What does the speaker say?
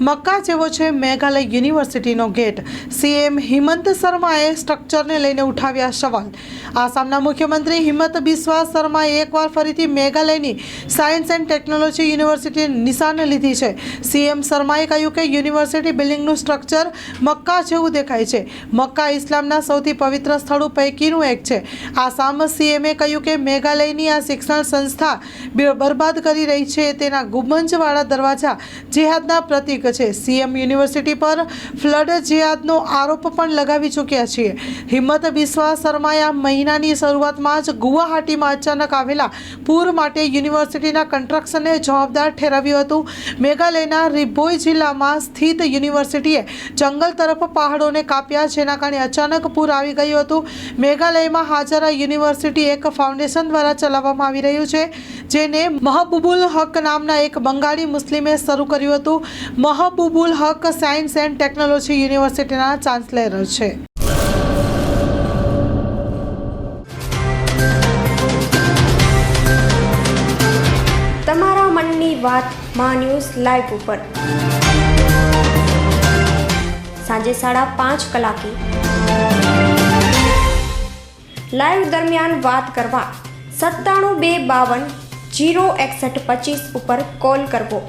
Mecca જેવો છે મેઘાલય યુનિવર્સિટીનો ગેટ. સીએમ હિમંત શર્માએ સ્ટ્રક્ચરને લઈને ઉઠાવ્યા સવાલ. આસામના મુખ્યમંત્રી હિમંત બિસ્વા શર્માએ એકવાર ફરીથી મેઘાલયની સાયન્સ એન્ડ ટેકનોલોજી યુનિવર્સિટી નિશાને લીધી છે. સીએમ શર્માએ કહ્યું કે યુનિવર્સિટી બિલ્ડિંગનું સ્ટ્રક્ચર મક્કા જેવું દેખાય છે. મક્કા ઇસ્લામના સૌથી પવિત્ર સ્થળો પૈકીનું એક છે. આસામ સીએમએ કહ્યું કે મેઘાલયની આ શિક્ષણ સંસ્થા બરબાદ કરી રહી છે તેના ગુંબજવાળા દરવાજા જેહાદના પ્રતીક છે સીએમ યુનિવર્સિટી પર ફ્લડ જિયાદનો આરોપ પણ લગાવી ચૂક્યા છીએ. હિંમત બિસ્વા શર્માએ આ મહિનાની શરૂઆતમાં જ ગુવાહાટીમાં અચાનક આવેલા પૂર માટે યુનિવર્સિટીના કન્સ્ટ્રક્શનને જવાબદાર ઠેરવ્યું હતું. મેઘાલયના રિભોઈ જિલ્લામાં સ્થિત યુનિવર્સિટીએ જંગલ તરફ પહાડોને કાપ્યા, જેના કારણે અચાનક પૂર આવી ગયું હતું. મેઘાલયમાં હાજર યુનિવર્સિટી એક ફાઉન્ડેશન દ્વારા ચલાવવામાં આવી રહ્યું છે, જેને મહબુબુલ હક નામના એક બંગાળી મુસ્લિમે શરૂ કર્યું હતું. મહબૂબુલ હક સાયન્સ એન્ડ ટેકનોલોજી યુનિવર્સિટીના ચાન્સલેર છે. તમારા મનની વાતમાં ન્યૂઝ લાઈવ ઉપર. સાંજે સાડા પાંચ કલાકે. લાઈવ દરમિયાન વાત કરવા સત્તાણું બે બાવન જીરો એકસઠ પચીસ ઉપર કોલ કરવો.